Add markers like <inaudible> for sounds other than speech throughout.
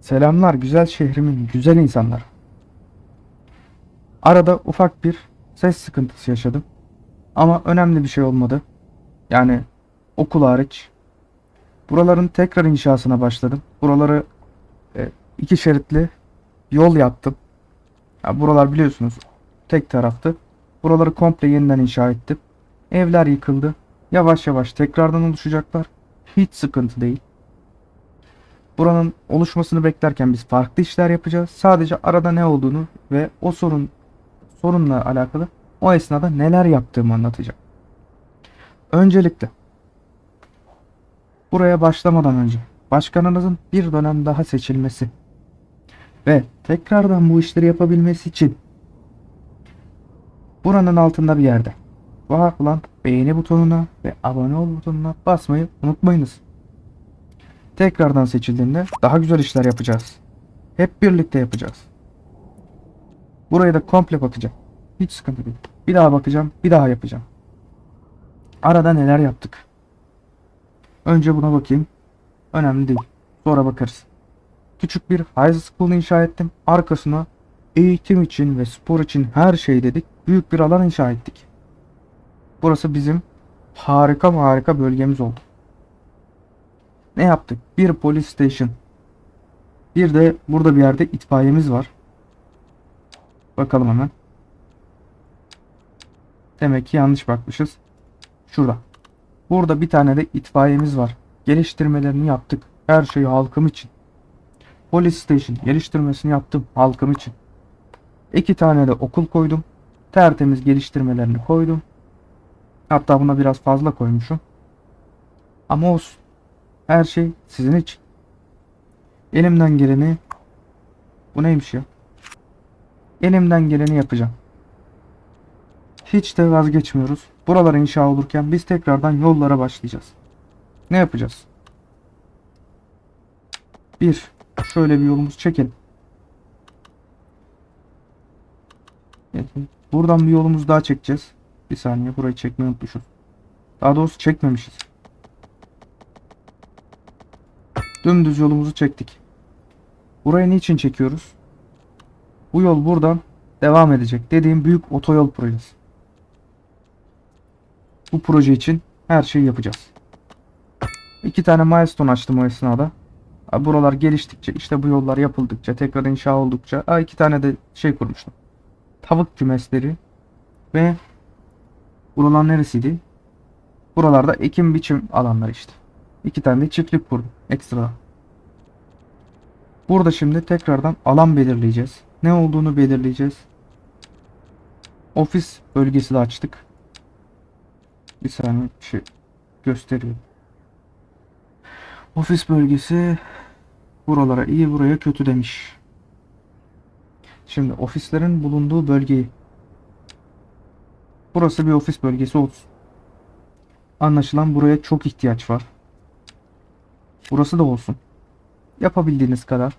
Selamlar güzel şehrimin güzel insanlar. Arada ufak bir ses sıkıntısı yaşadım. Ama önemli bir şey olmadı. Yani okul hariç. Buraların tekrar inşasına başladım. Buraları e, iki şeritli yol yaptım. Ya buralar biliyorsunuz tek taraftı. Buraları komple yeniden inşa ettim. Evler yıkıldı. Yavaş yavaş tekrardan oluşacaklar. Hiç sıkıntı değil. Buranın oluşmasını beklerken biz farklı işler yapacağız. Sadece arada ne olduğunu ve o sorun sorunla alakalı o esnada neler yaptığımı anlatacağım. Öncelikle buraya başlamadan önce başkanınızın bir dönem daha seçilmesi ve tekrardan bu işleri yapabilmesi için buranın altında bir yerde var beğeni butonuna ve abone ol butonuna basmayı unutmayınız. Tekrardan seçildiğinde daha güzel işler yapacağız. Hep birlikte yapacağız. Buraya da komple bakacağım. Hiç sıkıntı değil. Bir daha bakacağım, bir daha yapacağım. Arada neler yaptık? Önce buna bakayım. Önemli değil. Sonra bakarız. Küçük bir high school inşa ettim. Arkasına eğitim için ve spor için her şey dedik. Büyük bir alan inşa ettik. Burası bizim harika harika bölgemiz oldu. Ne yaptık? Bir police station. Bir de burada bir yerde itfaiyemiz var. Bakalım hemen. Demek ki yanlış bakmışız. Şurada. Burada bir tane de itfaiyemiz var. Geliştirmelerini yaptık. Her şeyi halkım için. Police station geliştirmesini yaptım halkım için. İki tane de okul koydum. Tertemiz geliştirmelerini koydum. Hatta buna biraz fazla koymuşum. Ama olsun. Her şey sizin için. Elimden geleni bu neymiş ya? Elimden geleni yapacağım. Hiç de vazgeçmiyoruz. Buralar inşa olurken biz tekrardan yollara başlayacağız. Ne yapacağız? Bir, şöyle bir yolumuz. Evet, buradan bir yolumuz daha çekeceğiz. Bir saniye burayı çekmeyi unutmuşuz. Daha doğrusu çekmemişiz. Dümdüz yolumuzu çektik. Burayı niçin çekiyoruz? Bu yol buradan devam edecek. Dediğim büyük otoyol projesi. Bu proje için her şeyi yapacağız. İki tane milestone açtım o esnada. Buralar geliştikçe, işte bu yollar yapıldıkça, tekrar inşa oldukça, ha, iki tane de şey kurmuştum. Tavuk kümesleri ve buralar neresiydi? Buralarda ekim biçim alanlar işte. İki tane de çiftlik kurdum ekstra. Burada şimdi tekrardan alan belirleyeceğiz. Ne olduğunu belirleyeceğiz. Ofis bölgesi de açtık. Bir saniye bir şey gösteriyor. Ofis bölgesi buralara iyi buraya kötü demiş. Şimdi ofislerin bulunduğu bölgeyi Burası bir ofis bölgesi olsun. Anlaşılan buraya çok ihtiyaç var. Burası da olsun. Yapabildiğiniz kadar.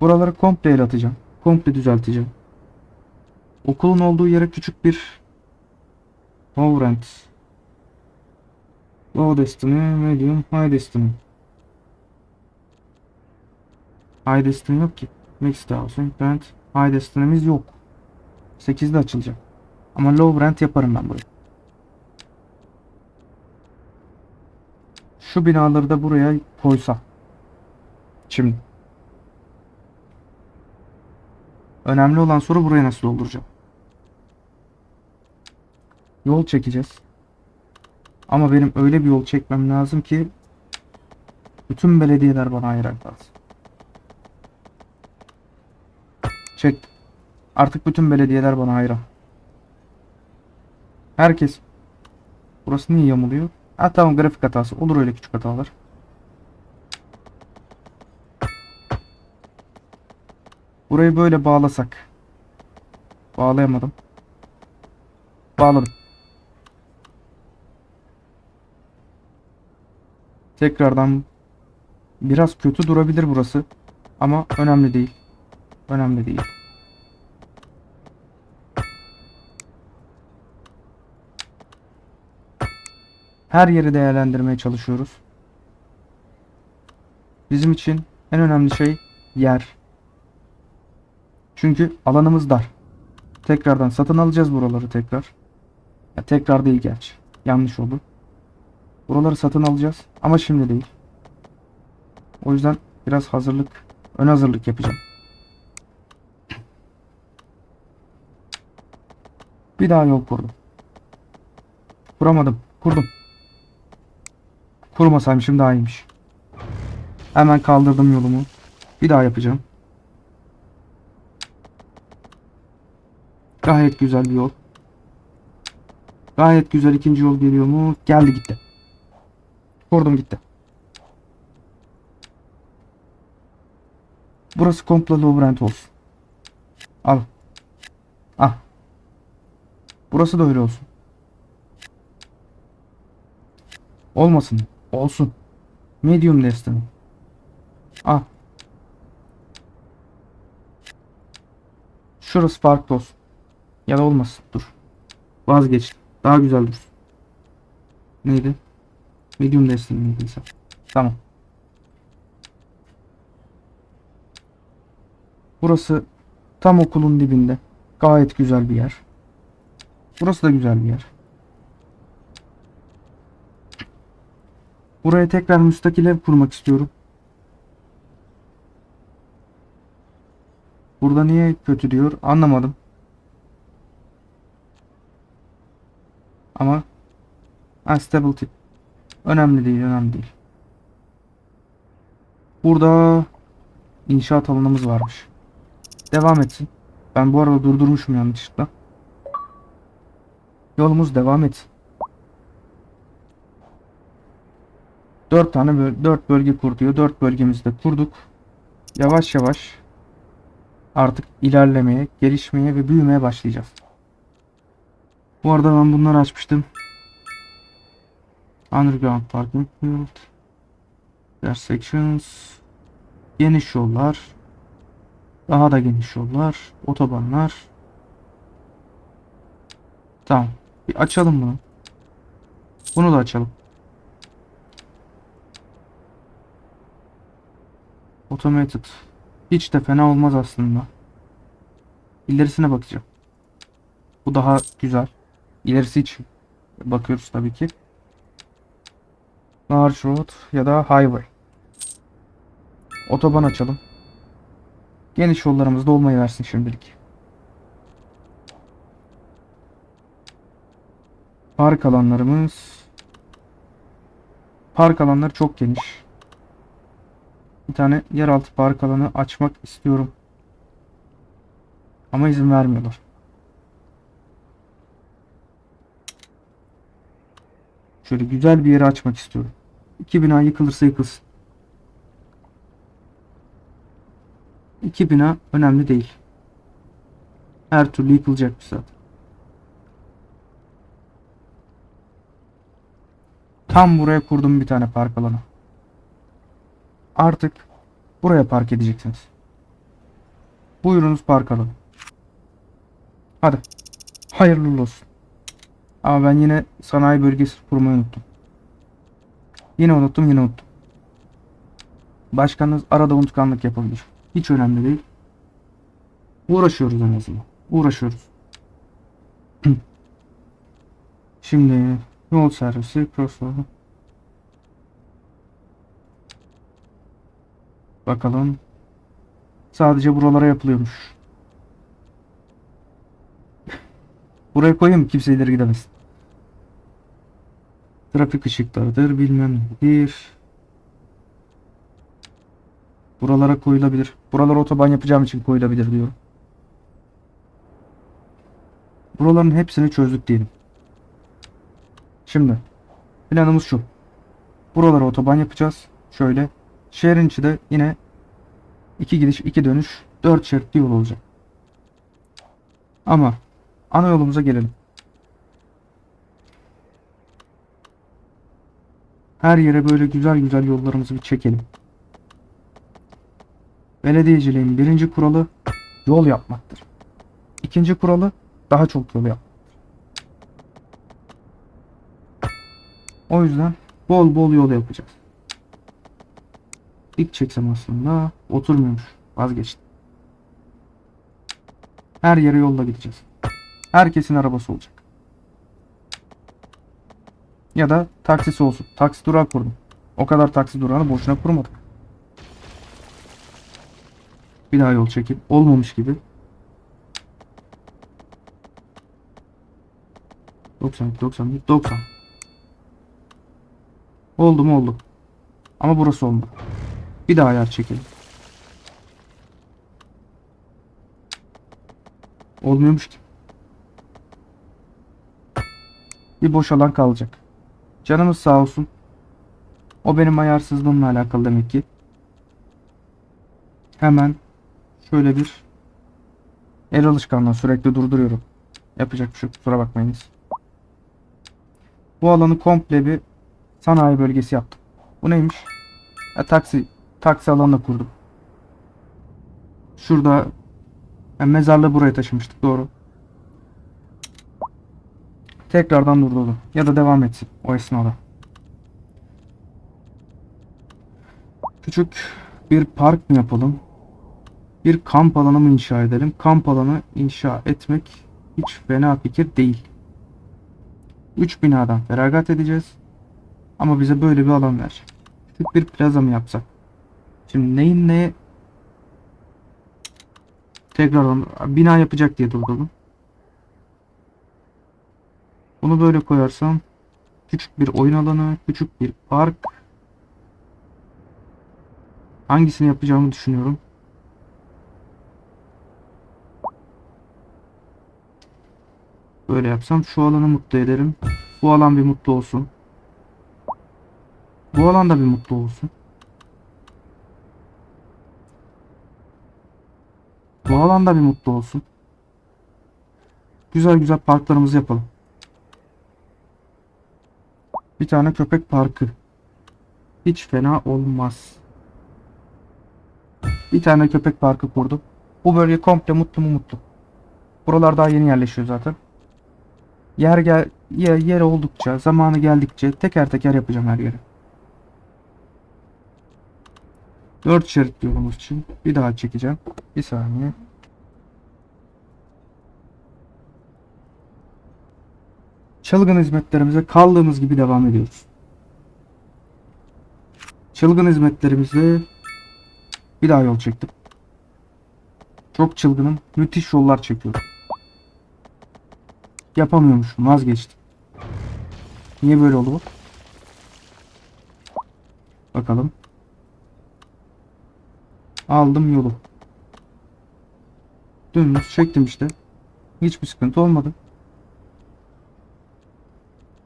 Buraları komple el atacağım. Komple düzelteceğim. Okulun olduğu yere küçük bir low rent. Low destiny, medium, high destiny. High destiny yok ki. Mixed housing, rent, high destiny'miz yok. 8'de açılacak. Ama low rent yaparım ben burayı. Şu binaları da buraya koysam. Şimdi. Önemli olan soru burayı nasıl dolduracağım. Yol çekeceğiz. Ama benim öyle bir yol çekmem lazım ki bütün belediyeler bana ayırak lazım. Çek. Artık bütün belediyeler bana hayran. Herkes. Burası niye yamuluyor? Ha tamam grafik hatası. Olur öyle küçük hatalar. Burayı böyle bağlasak. Bağlayamadım. Bağladım. Tekrardan biraz kötü durabilir burası. Ama önemli değil. Önemli değil. Her yeri değerlendirmeye çalışıyoruz. Bizim için en önemli şey yer. Çünkü alanımız dar. Tekrardan satın alacağız buraları tekrar. Ya tekrar değil gerçi. Yanlış oldu. Buraları satın alacağız ama şimdi değil. O yüzden biraz hazırlık, ön hazırlık yapacağım. Bir daha yol kurdum. Kuramadım. Kurdum. Kurmasaymışım daha iyiymiş. Hemen kaldırdım yolumu. Bir daha yapacağım. Gayet güzel bir yol. Gayet güzel ikinci yol geliyor mu? Geldi gitti. Kurdum gitti. Burası komple low rent olsun. Al. Ah. Burası da öyle olsun. Olmasın. Olsun. Medium Destiny. Ah. Şurası farklı olsun. Ya da olmasın. Dur. Vazgeçtim. Daha güzel dursun. Neydi? Medium Destiny miydi ise? Tamam. Burası tam okulun dibinde. Gayet güzel bir yer. Burası da güzel bir yer. Buraya tekrar müstakil ev kurmak istiyorum. Burada niye kötü diyor anlamadım. Ama unstability önemli değil önemli değil. Burada inşaat alanımız varmış. Devam etsin. Ben bu arada durdurmuşum yanlışlıkla. Yolumuz devam etsin. Dört tane böl dört bölge kur diyor. Dört bölgemizde kurduk. Yavaş yavaş artık ilerlemeye, gelişmeye ve büyümeye başlayacağız. Bu arada ben bunları açmıştım. Underground parking field. Intersections. Geniş yollar. Daha da geniş yollar. Otobanlar. Tamam. Bir açalım bunu. Bunu da açalım. Automated. Hiç de fena olmaz aslında. İlerisine bakacağım. Bu daha güzel. İlerisi için bakıyoruz tabii ki. Large road ya da highway. Otoban açalım. Geniş yollarımızda olmayı versin şimdilik. Park alanlarımız Park alanları çok geniş. Bir tane yeraltı park alanı açmak istiyorum. Ama izin vermiyorlar. Şöyle güzel bir yeri açmak istiyorum. İki bina yıkılırsa yıkılsın. İki bina önemli değil. Her türlü yıkılacak bir zaten. Tam buraya kurdum bir tane park alanı. Artık buraya park edeceksiniz. Buyurunuz park alanı. Hadi. Hayırlı olsun. Ama ben yine sanayi bölgesi kurmayı unuttum. Yine unuttum yine unuttum. Başkanınız arada unutkanlık yapabilir. Hiç önemli değil. Uğraşıyoruz en azından. Uğraşıyoruz. <clears throat> Şimdi yol servisi crossover. Bakalım. Sadece buralara yapılıyormuş. Buraya koyayım kimse ileri gidemez. Trafik ışıklarıdır bilmem nedir. Buralara koyulabilir. Buralara otoban yapacağım için koyulabilir diyor. Buraların hepsini çözdük diyelim. Şimdi planımız şu. Buralara otoban yapacağız. Şöyle. Şehrin içi de yine iki gidiş iki dönüş dört şeritli yol olacak. Ama ana yolumuza gelelim. Her yere böyle güzel güzel yollarımızı bir çekelim. Belediyeciliğin birinci kuralı yol yapmaktır. İkinci kuralı daha çok yol yap. O yüzden bol bol yol yapacağız. Dik çeksem aslında oturmuyormuş. Vazgeçtim. Her yere yolla gideceğiz. Herkesin arabası olacak. Ya da taksisi olsun. Taksi durağı kurdum. O kadar taksi durağını boşuna kurmadık. Bir daha yol çekip olmamış gibi. 90 90 90 Oldu mu oldu. Ama burası olmadı. Bir daha yer çekelim. Olmuyormuş ki. Bir boş alan kalacak. Canımız sağ olsun. O benim ayarsızlığımla alakalı demek ki. Hemen şöyle bir el alışkanlığı sürekli durduruyorum. Yapacak bir şey kusura bakmayınız. Bu alanı komple bir sanayi bölgesi yaptım. Bu neymiş? Ha, taksi taksi alanına kurdum. Şurada ha, mezarlığı buraya taşımıştık doğru. Tekrardan durdurdum. Ya da devam etsin o esnada. Küçük bir park mı yapalım? Bir kamp alanı mı inşa edelim? Kamp alanı inşa etmek hiç fena fikir değil. 3 binadan feragat edeceğiz. Ama bize böyle bir alan ver. Küçük bir plaza mı yapsak? Şimdi neyin neye tekrardan bina yapacak diye durdurdum. Bunu böyle koyarsam küçük bir oyun alanı, küçük bir park. Hangisini yapacağımı düşünüyorum. Böyle yapsam şu alanı mutlu ederim. Bu alan bir mutlu olsun. Bu alan da bir mutlu olsun. Alan da bir mutlu olsun. Güzel güzel parklarımızı yapalım. Bir tane köpek parkı. Hiç fena olmaz. Bir tane köpek parkı kurdum. Bu bölge komple mutlu mu mutlu. Buralar daha yeni yerleşiyor zaten. Yer gel yer, yer oldukça, zamanı geldikçe teker teker yapacağım her yeri. 4 şerit yolumuz için bir daha çekeceğim. Bir saniye. Çılgın hizmetlerimize kaldığımız gibi devam ediyoruz. Çılgın hizmetlerimizde bir daha yol çektim. Çok çılgınım. Müthiş yollar çekiyorum. Yapamıyormuşum. Vazgeçtim. Niye böyle oldu bu? Bakalım. Aldım yolu. Dümdüz çektim işte. Hiçbir sıkıntı olmadı.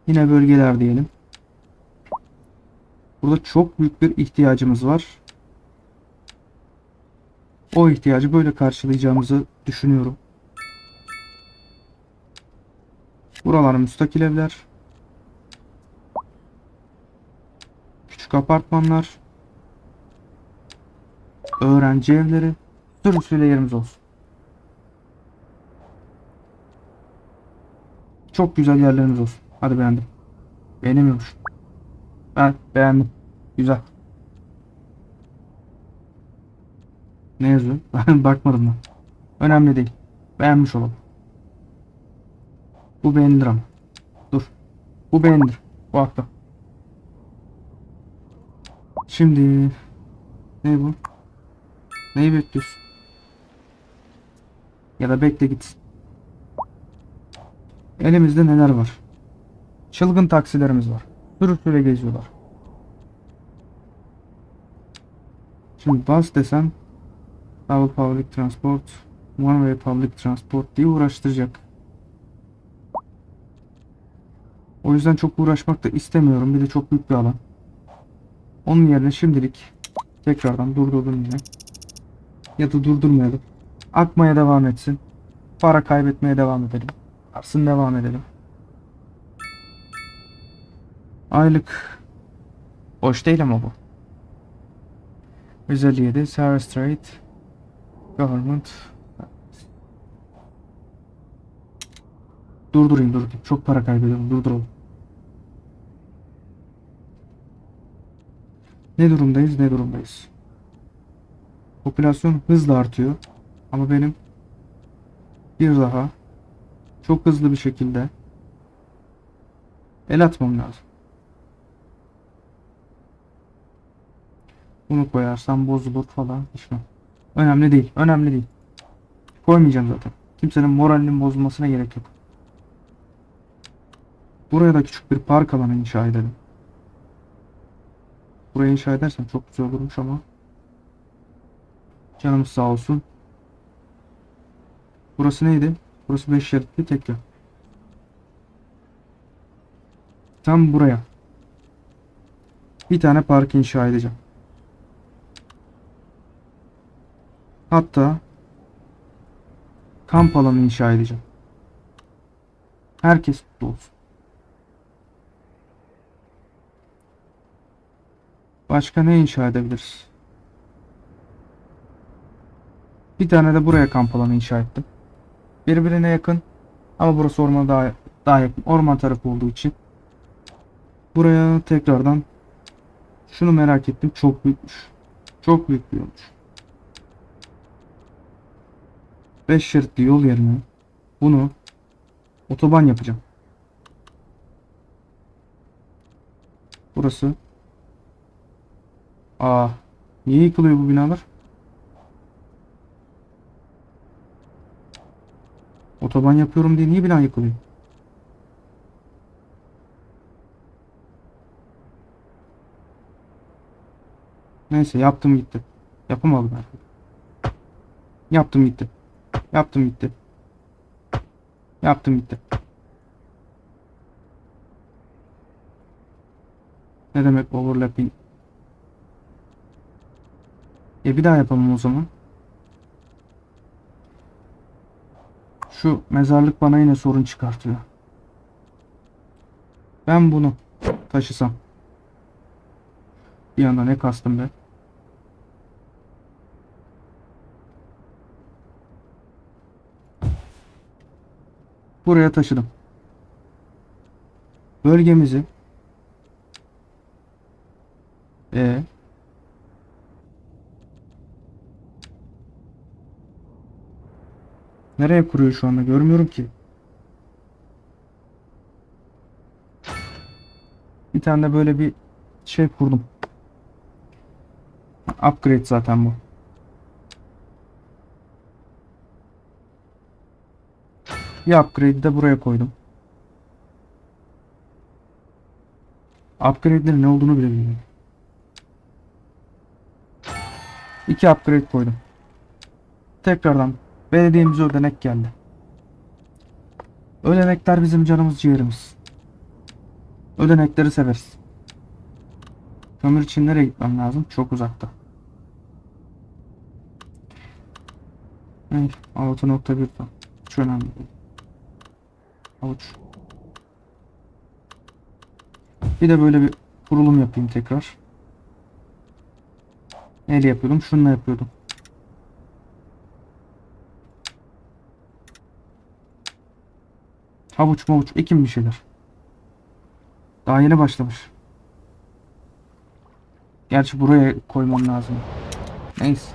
Yine bölgeler diyelim. Burada çok büyük bir ihtiyacımız var. O ihtiyacı böyle karşılayacağımızı düşünüyorum. Buralar müstakil evler. Küçük apartmanlar. Öğrenci evleri. Sürüsüyle yerimiz olsun. Çok güzel yerlerimiz olsun. Hadi beğendim. Beğenemiyormuş. Ben beğendim. Güzel. Ne yazıyor? <laughs> Ben bakmadım ben. Önemli değil. Beğenmiş olalım. Bu beğenilir ama. Dur. Bu beğenilir. Bu haklı. Şimdi ne bu? Neyi bekliyorsun? Ya da bekle gitsin. Elimizde neler var? Çılgın taksilerimiz var. Sürüsüyle geziyorlar. Şimdi bas desem Double Public Transport One Way Public Transport diye uğraştıracak. O yüzden çok uğraşmak da istemiyorum. Bir de çok büyük bir alan. Onun yerine şimdilik tekrardan durdurdum yine. Ya da durdurmayalım. Akmaya devam etsin. Para kaybetmeye devam edelim. Arsın devam edelim. Aylık hoş değil ama bu. Özel 7 Sarah Strait Government Durdurayım durdurayım. Çok para kaybediyorum. Durduralım. Ne durumdayız ne durumdayız. Popülasyon hızla artıyor. Ama benim bir daha çok hızlı bir şekilde el atmam lazım. Bunu koyarsam bozulur falan. İşte. Önemli değil. Önemli değil. Koymayacağım zaten. Kimsenin moralinin bozulmasına gerek yok. Buraya da küçük bir park alanı inşa edelim. Burayı inşa edersem çok güzel olurmuş ama canımız sağ olsun. Burası neydi? Burası 5 şeritli tek. Tam buraya. Bir tane park inşa edeceğim. Hatta kamp alanı inşa edeceğim. Herkes mutlu olsun. Başka ne inşa edebiliriz? Bir tane de buraya kamp alanı inşa ettim. Birbirine yakın ama burası ormana daha daha yakın. Orman tarafı olduğu için. Buraya tekrardan şunu merak ettim. Çok büyükmüş. Çok büyük bir yolmuş. 5 şeritli yol yerine bunu otoban yapacağım. Burası. Aa, niye yıkılıyor bu binalar? Otoban yapıyorum diye niye bina yıkılıyor? Neyse yaptım gitti. Yapamadım artık. Yaptım gitti. Yaptım gitti. Yaptım gitti. Ne demek overlapping? E bir daha yapalım o zaman. Şu mezarlık bana yine sorun çıkartıyor. Ben bunu taşısam. Bir anda ne kastım be? Buraya taşıdım. Bölgemizi e Nereye kuruyor şu anda görmüyorum ki. Bir tane de böyle bir şey kurdum. Upgrade zaten bu. Bir upgrade'i de buraya koydum. Upgrade'lerin ne olduğunu bile bilmiyorum. İki upgrade koydum. Tekrardan belediyemize ödenek geldi. Ödenekler bizim canımız ciğerimiz. Ödenekleri severiz. Kömür için nereye gitmem lazım? Çok uzakta. Evet, 6.1 ton. Hiç önemli. Avuç. Bir de böyle bir kurulum yapayım tekrar. Neyle yapıyordum? Şununla yapıyordum. Havuç mavuç ekim bir şeyler. Daha yeni başlamış. Gerçi buraya koymam lazım. Neyse.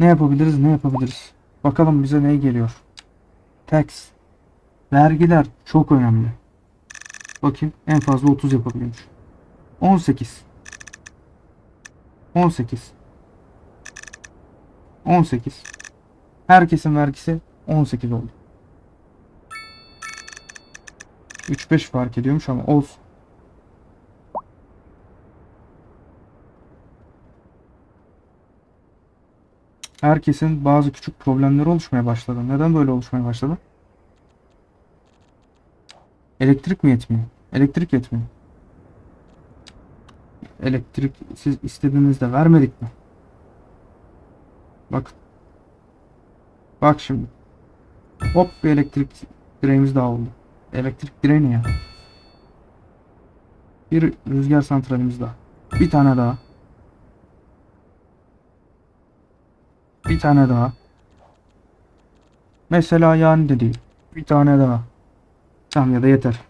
Ne yapabiliriz ne yapabiliriz. Bakalım bize ne geliyor. Tax. Vergiler çok önemli. Bakayım en fazla 30 yapabiliyormuş. 18. 18. 18. Herkesin vergisi 18 oldu. 3-5 fark ediyormuş ama olsun. Herkesin bazı küçük problemleri oluşmaya başladı. Neden böyle oluşmaya başladı? Elektrik mi yetmiyor? Elektrik yetmiyor. Elektrik siz istediğinizde vermedik mi? Bak. Bak şimdi. Hop bir elektrik direğimiz daha oldu. Elektrik direği ne ya? Bir rüzgar santralimiz daha. Bir tane daha. Bir tane daha. Mesela yani de değil. Bir tane daha. Tamam ya da yeter.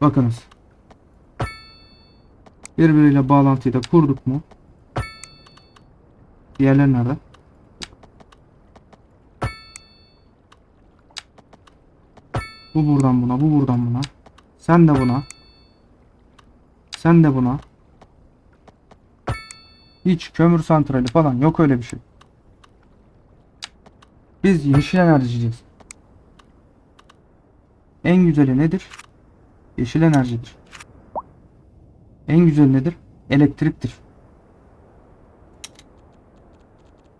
Bakınız. Birbiriyle bağlantıyı da kurduk mu? Diğerleri nerede? Bu buradan buna, bu buradan buna. Sen de buna. Sen de buna. Hiç kömür santrali falan yok öyle bir şey. Biz yeşil enerjiciyiz. En güzeli nedir? Yeşil enerjidir. En güzeli nedir? Elektriktir.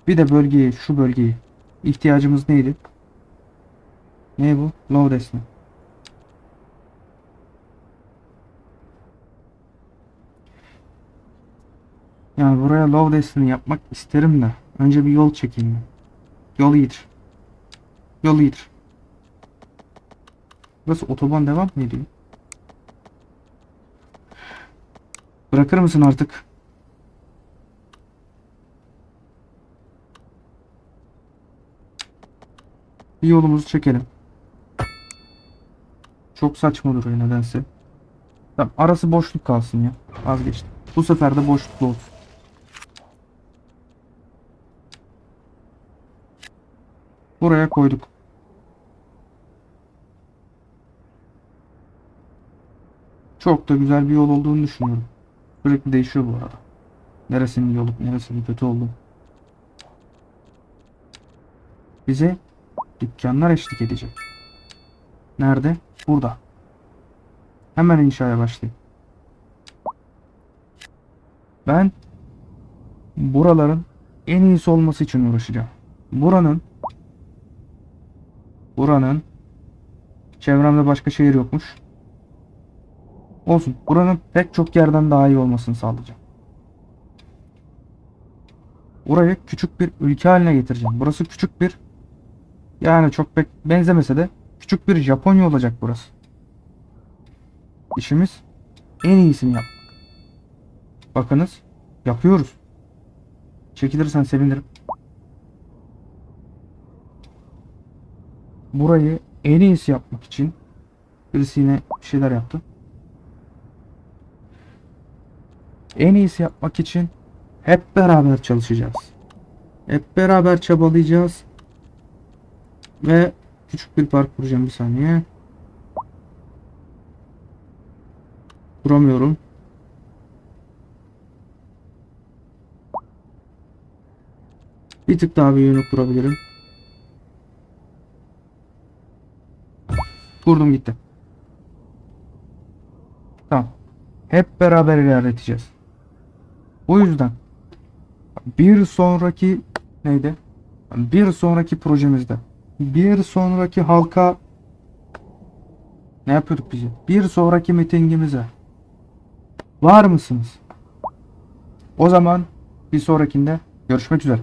Bir de bölgeyi, şu bölgeyi. İhtiyacımız neydi? Ne bu? Low desne. Yani buraya low destiny yapmak isterim de. Önce bir yol çekeyim. Yol iyidir. Yol iyidir. Burası otoban devam mı ediyor? Bırakır mısın artık? Bir yolumuzu çekelim. Çok saçma duruyor nedense. Tamam, arası boşluk kalsın ya. Vazgeçtim. Bu sefer de boşluklu olsun. Buraya koyduk. Çok da güzel bir yol olduğunu düşünüyorum. Sürekli değişiyor bu arada. Neresinin yolu, neresinin kötü oldu. Bize dükkanlar eşlik edecek. Nerede? Burada. Hemen inşaya başlayayım. Ben buraların en iyisi olması için uğraşacağım. Buranın buranın çevremde başka şehir yokmuş. Olsun. Buranın pek çok yerden daha iyi olmasını sağlayacağım. Burayı küçük bir ülke haline getireceğim. Burası küçük bir yani çok pek benzemese de küçük bir Japonya olacak burası. İşimiz en iyisini yap. Bakınız yapıyoruz. Çekilirsen sevinirim. Burayı en iyisi yapmak için birisi yine bir şeyler yaptı. En iyisi yapmak için hep beraber çalışacağız. Hep beraber çabalayacağız. Ve küçük bir park kuracağım bir saniye. Kuramıyorum. Bir tık daha büyüğünü kurabilirim. Kurdum gitti. Tamam. Hep beraber ilerleteceğiz. O yüzden bir sonraki neydi? Bir sonraki projemizde bir sonraki halka ne yapıyorduk biz? Bir sonraki mitingimize var mısınız? O zaman bir sonrakinde görüşmek üzere.